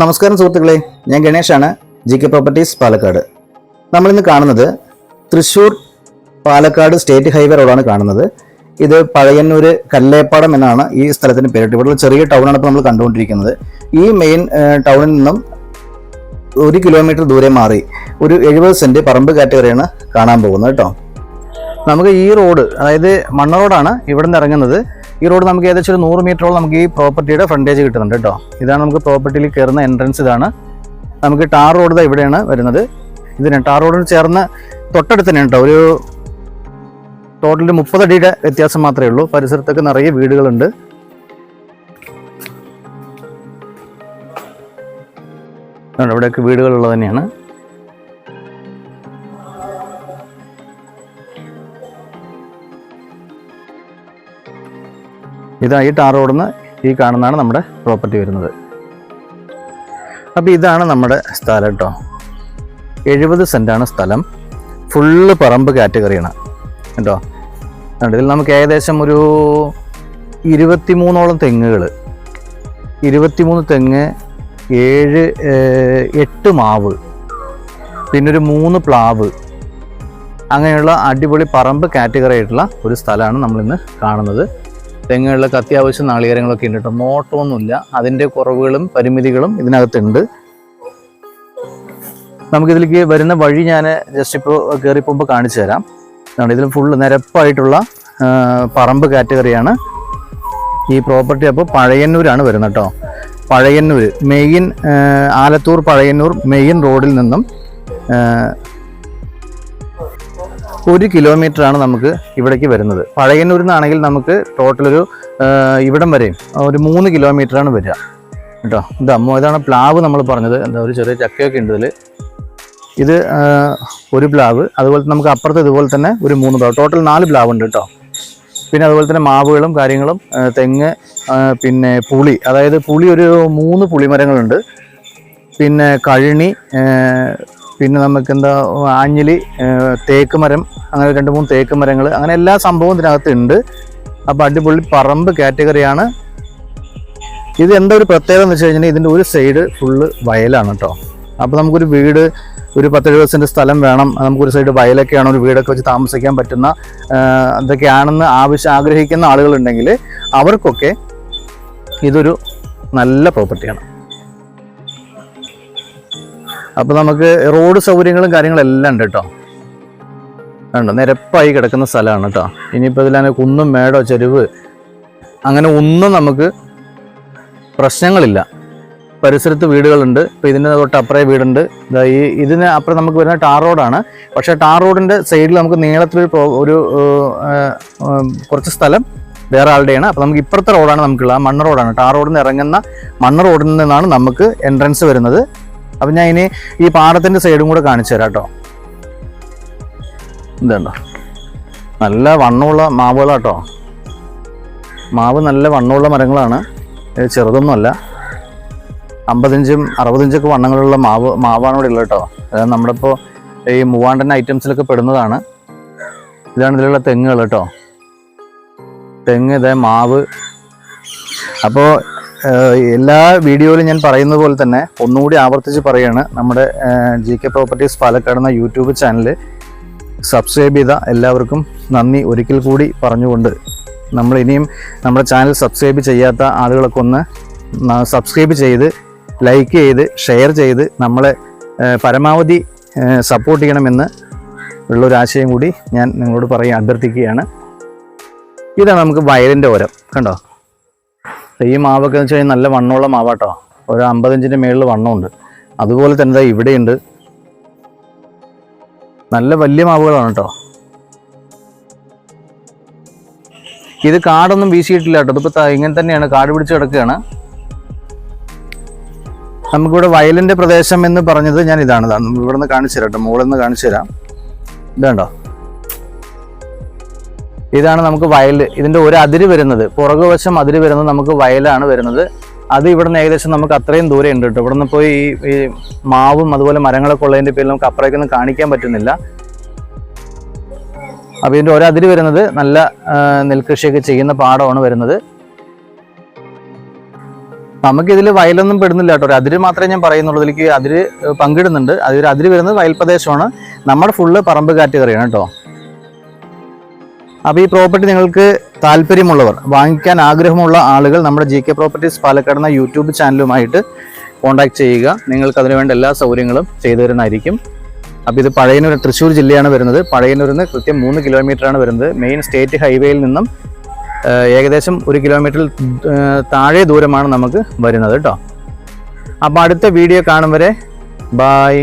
നമസ്കാരം സുഹൃത്തുക്കളെ ഞാൻ ഗണേഷാണ് ജി കെ പ്രോപ്പർട്ടീസ് പാലക്കാട്. നമ്മളിന്ന് കാണുന്നത് തൃശ്ശൂർ പാലക്കാട് സ്റ്റേറ്റ് ഹൈവേ റോഡാണ് കാണുന്നത്. ഇത് പഴയന്നൂർ കല്ലേപ്പാടം എന്നാണ് ഈ സ്ഥലത്തിന് പേരിട്ട്. ഇവിടെ ചെറിയ ടൗണാണ് ഇപ്പോൾ നമ്മൾ കണ്ടുകൊണ്ടിരിക്കുന്നത്. ഈ മെയിൻ ടൗണിൽ നിന്നും ഒരു കിലോമീറ്റർ ദൂരെ മാറി ഒരു എഴുപത് സെന്റ് പറമ്പ് കാറ്റഗറിയാണ് കാണാൻ പോകുന്നത് കേട്ടോ. നമുക്ക് ഈ റോഡ് അതായത് മണ്ണ റോഡാണ് ഇവിടെ നിന്ന് ഇറങ്ങുന്നത്. ഈ റോഡ് നമുക്ക് ഏകദേശം ഒരു നൂറ് മീറ്ററോളം നമുക്ക് ഈ പ്രോപ്പർട്ടിയുടെ ഫ്രണ്ടേജ് കിട്ടുന്നുണ്ട് കേട്ടോ. ഇതാണ് നമുക്ക് പ്രോപ്പർട്ടിയിൽ കയറുന്ന എൻട്രൻസ് ഇതാണ്. നമുക്ക് ടാർ റോഡ് ഇവിടെയാണ് വരുന്നത്. ഇതിന് ടാർ റോഡിന് ചേർന്ന് തൊട്ടടുത്ത് തന്നെ കേട്ടോ. ഒരു ടോട്ടലി മുപ്പത് അടിയുടെ വ്യത്യാസം മാത്രമേ ഉള്ളൂ. പരിസരത്തൊക്കെ നിറയെ വീടുകളുണ്ട്. ഇവിടെയൊക്കെ വീടുകളുള്ളത് തന്നെയാണ്. ഇതാ ഈ ടാർ റോഡിന്ന് ഈ കാണുന്നതാണ് നമ്മുടെ പ്രോപ്പർട്ടി വരുന്നത്. അപ്പോൾ ഇതാണ് നമ്മുടെ സ്ഥലം കേട്ടോ എഴുപത് സെന്റാണ് സ്ഥലം. ഫുള്ള് പറമ്പ് കാറ്റഗറിയാണ് കേട്ടോ? ഇതിൽ നമുക്ക് ഏകദേശം ഒരു ഇരുപത്തിമൂന്നോളം തെങ്ങുകൾ ഇരുപത്തിമൂന്ന് തെങ്ങ് ഏഴ് എട്ട് മാവ്. പിന്നെ ഒരു മൂന്ന് പ്ലാവ്. അങ്ങനെയുള്ള അടിപൊളി പറമ്പ് കാറ്റഗറി ആയിട്ടുള്ള ഒരു സ്ഥലമാണ് നമ്മളിന്ന് കാണുന്നത്. തെങ്ങുകളിലൊക്കെ അത്യാവശ്യം നാളികേരങ്ങളൊക്കെ ഉണ്ട് കേട്ടോ. നോട്ടമൊന്നുമില്ല. അതിന്റെ കുറവുകളും പരിമിതികളും ഇതിനകത്തുണ്ട്. നമുക്കിതിലേക്ക് വരുന്ന വഴി ഞാൻ ജസ്റ്റ് ഇപ്പോൾ കയറി പോകുമ്പോൾ കാണിച്ചു തരാം. ഇതാണ് ഇതിൽ ഫുള്ള് നിരപ്പായിട്ടുള്ള പറമ്പ് കാറ്റഗറിയാണ് ഈ പ്രോപ്പർട്ടി അപ്പോൾ പഴയന്നൂരാണ് വരുന്നത് കേട്ടോ. പഴയന്നൂർ മെയിൻ ആലത്തൂർ പഴയന്നൂർ മെയിൻ റോഡിൽ നിന്നും ഒരു കിലോമീറ്റർ ആണ് നമുക്ക് ഇവിടേക്ക് വരുന്നത്. പഴയന്നൂരിൽ നിന്നാണെങ്കിൽ നമുക്ക് ടോട്ടൽ ഒരു ഇവിടം വരെയും ഒരു മൂന്ന് കിലോമീറ്റർ ആണ് വരിക. കേട്ടോ ഇത് അമ്മ ഇതാണ് പ്ലാവ് നമ്മൾ പറഞ്ഞത്. എന്താ ഒരു ചെറിയ ചക്കയൊക്കെ ഉണ്ട് ഇതിൽ ഇത് ഒരു പ്ലാവ്. അതുപോലെ നമുക്ക് അപ്പുറത്ത് ഇതുപോലെ തന്നെ ഒരു മൂന്ന് പ്ലാവ്. ടോട്ടൽ നാല് പ്ലാവ് ഉണ്ട് കേട്ടോ. പിന്നെ അതുപോലെ തന്നെ മാവുകളും കാര്യങ്ങളും തെങ്ങ് പിന്നെ പുളി. അതായത് പുളി ഒരു മൂന്ന് പുളിമരങ്ങളുണ്ട്. പിന്നെ കഴുണി പിന്നെ നമുക്ക് എന്താ ആഞ്ഞിലി തേക്ക് മരം അങ്ങനെ രണ്ട് മൂന്ന് തേക്ക് മരങ്ങൾ അങ്ങനെ എല്ലാ സംഭവവും ഇതിനകത്ത് ഉണ്ട് അപ്പോൾ അടിപൊളി പറമ്പ് കാറ്റഗറിയാണ്. ഇത് എന്താ ഒരു പ്രത്യേകത എന്ന് വെച്ച് കഴിഞ്ഞാൽ ഇതിന്റെ ഒരു സൈഡ് ഫുള്ള് വയലാണ് കേട്ടോ അപ്പോൾ നമുക്കൊരു വീട് ഒരു പത്ത് എഴുപത് സെന്റ് സ്ഥലം വേണം. നമുക്കൊരു സൈഡ് വയലൊക്കെയാണ് ഒരു വീടൊക്കെ വെച്ച് താമസിക്കാൻ പറ്റുന്ന അതൊക്കെയാണെന്ന് ആവശ്യം ആഗ്രഹിക്കുന്ന ആളുകളുണ്ടെങ്കിൽ അവർക്കൊക്കെ ഇതൊരു നല്ല പ്രോപ്പർട്ടിയാണ്. അപ്പോൾ നമുക്ക് റോഡ് സൗകര്യങ്ങളും കാര്യങ്ങളും എല്ലാം ഉണ്ട് കേട്ടോ കണ്ടോ? നിരപ്പായി കിടക്കുന്ന സ്ഥലമാണ് കേട്ടോ ഇനിയിപ്പോൾ ഇതിലാണ് കുന്നും മേടോ ചെരുവ് അങ്ങനെ ഒന്നും നമുക്ക് പ്രശ്നങ്ങളില്ല. പരിസരത്ത് വീടുകളുണ്ട്. ഇപ്പോൾ ഇതിന്റെ തൊട്ട് അപ്പുറേ വീടുണ്ട്. ഈ ഇതിന് അപ്പുറം നമുക്ക് വരുന്ന ടാർ റോഡാണ്. പക്ഷേ ടാർ റോഡിന്റെ സൈഡിൽ നമുക്ക് നീളത്തിലൊരു ഒരു കുറച്ച് സ്ഥലം വേറെ ആളുടെയാണ്. അപ്പോൾ നമുക്ക് ഇപ്പുറത്തെ റോഡാണ് നമുക്കുള്ള മണ്ണ് റോഡാണ്. ടാർ റോഡിൽ നിന്ന് ഇറങ്ങുന്ന മണ്ണ് റോഡിൽ നിന്നാണ് നമുക്ക് എൻട്രൻസ് വരുന്നത്. അപ്പം ഞാൻ ഇനി ഈ പാടത്തിന്റെ സൈഡും കൂടെ കാണിച്ചു തരാം കേട്ടോ. ഇതുണ്ടോ? നല്ല വണ്ണമുള്ള മാവുകളാട്ടോ. മാവ് നല്ല വണ്ണമുള്ള മരങ്ങളാണ്. ചെറുതൊന്നുമല്ല. അമ്പതിഞ്ചും അറുപതിഞ്ചൊക്കെ വണ്ണങ്ങളുള്ള മാവ് മാവാണ് ഇവിടെ ഉള്ളത് കേട്ടോ. അതായത് ഇപ്പോൾ ഈ മൂവാണ്ടൻ ഐറ്റംസിലൊക്കെ പെടുന്നതാണ്. ഇതാണ് ഇതിലുള്ള തെങ്ങുകൾ കേട്ടോ. തെങ്ങ് ഇതേ മാവ്. അപ്പോൾ എല്ലാ വീഡിയോയിലും ഞാൻ പറയുന്നത് പോലെ തന്നെ ഒന്നുകൂടി ആവർത്തിച്ച് പറയുകയാണ്. നമ്മുടെ ജി കെ പ്രോപ്പർട്ടീസ് പാലക്കാട് എന്ന യൂട്യൂബ് ചാനൽ സബ്സ്ക്രൈബ് ചെയ്ത എല്ലാവർക്കും നന്ദി. ഒരിക്കൽ കൂടി പറഞ്ഞുകൊണ്ട് നമ്മൾ ഇനിയും നമ്മുടെ ചാനൽ സബ്സ്ക്രൈബ് ചെയ്യാത്ത ആളുകളൊക്കെ ഒന്ന് സബ്സ്ക്രൈബ് ചെയ്ത് ലൈക്ക് ചെയ്ത് ഷെയർ ചെയ്ത് നമ്മളെ പരമാവധി സപ്പോർട്ട് ചെയ്യണമെന്ന് ഉള്ളൊരാശയം കൂടി ഞാൻ നിങ്ങളോട് പറയാൻ അഭ്യർത്ഥിക്കുകയാണ്. ഇതാണ് നമുക്ക് വയലിന്റെ ഓരം. കണ്ടോ? ഈ മാവൊക്കെ എന്ന് വെച്ച് കഴിഞ്ഞാൽ നല്ല വണ്ണമുള്ള മാവാട്ടോ. ഒരു അമ്പതിഞ്ചിന്റെ മേളിൽ വണ്ണമുണ്ട്. അതുപോലെ തന്നെ ഇവിടെയുണ്ട്. നല്ല വലിയ മാവുകളാണ് കേട്ടോ. ഇത് കാടൊന്നും വീശിയിട്ടില്ല കേട്ടോ. ഇതിപ്പോൾ ഇങ്ങനെ തന്നെയാണ്. കാട് പിടിച്ച് കിടക്കുകയാണ്. നമുക്കിവിടെ വയലിന്റെ പ്രദേശം എന്ന് പറഞ്ഞത് ഞാൻ ഇതാണ്. ഇതാണ് നിന്ന് കാണിച്ചു തരാം കേട്ടോ. മുകളിൽ നിന്ന് കാണിച്ചു തരാം. ഇതുണ്ടോ ഇതാണ് നമുക്ക് വയൽ ഇതിന്റെ ഒരു അതിര് വരുന്നത്. പുറകുവശം അതിര് വരുന്നത് നമുക്ക് വയലാണ് വരുന്നത്. അത് ഇവിടുന്ന് ഏകദേശം നമുക്ക് അത്രയും ദൂരം ഉണ്ട് കേട്ടോ. ഇവിടുന്ന് പോയി ഈ മാവും അതുപോലെ മരങ്ങളൊക്കെ ഉള്ളതിന്റെ പേരിൽ നമുക്ക് അപ്പുറേക്കൊന്നും കാണിക്കാൻ പറ്റുന്നില്ല. അപ്പോൾ ഇതിന്റെ ഒരു അതിര് വരുന്നത് നല്ല നെൽകൃഷിയൊക്കെ ചെയ്യുന്ന പാടമാണ് വരുന്നത്. നമുക്കിതിൽ വയലൊന്നും പെടുന്നില്ല കേട്ടോ. ഒരു അതിര് മാത്രമേ ഞാൻ പറയുന്നുള്ളൂ. ഇതിലേക്ക് അതിര് പങ്കിടുന്നുണ്ട്. അതൊരു അതിര് വരുന്നത് വയൽ പ്രദേശമാണ് നമ്മുടെ ഫുള്ള് പറമ്പ് കാറ്റഗറിയാണ് കേട്ടോ. അപ്പോൾ ഈ പ്രോപ്പർട്ടി നിങ്ങൾക്ക് താല്പര്യമുള്ളവർ വാങ്ങിക്കാൻ ആഗ്രഹമുള്ള ആളുകൾ നമ്മുടെ ജി കെ പ്രോപ്പർട്ടീസ് പാലക്കാട് എന്ന യൂട്യൂബ് ചാനലുമായിട്ട് കോൺടാക്ട് ചെയ്യുക. നിങ്ങൾക്ക് അതിനുവേണ്ട എല്ലാ സൗകര്യങ്ങളും ചെയ്തു തരുന്നതായിരിക്കും. അപ്പോൾ ഇത് പഴയനൂർ തൃശ്ശൂർ ജില്ലയാണ് വരുന്നത്. പഴയനൂരിൽ നിന്ന് കൃത്യം മൂന്ന് കിലോമീറ്ററാണ് വരുന്നത്. മെയിൻ സ്റ്റേറ്റ് ഹൈവേയിൽ നിന്നും ഏകദേശം ഒരു കിലോമീറ്ററിൽ താഴെ ദൂരമാണ് നമുക്ക് വരുന്നത് കേട്ടോ. അപ്പോൾ അടുത്ത വീഡിയോ കാണും വരെ. ബായ്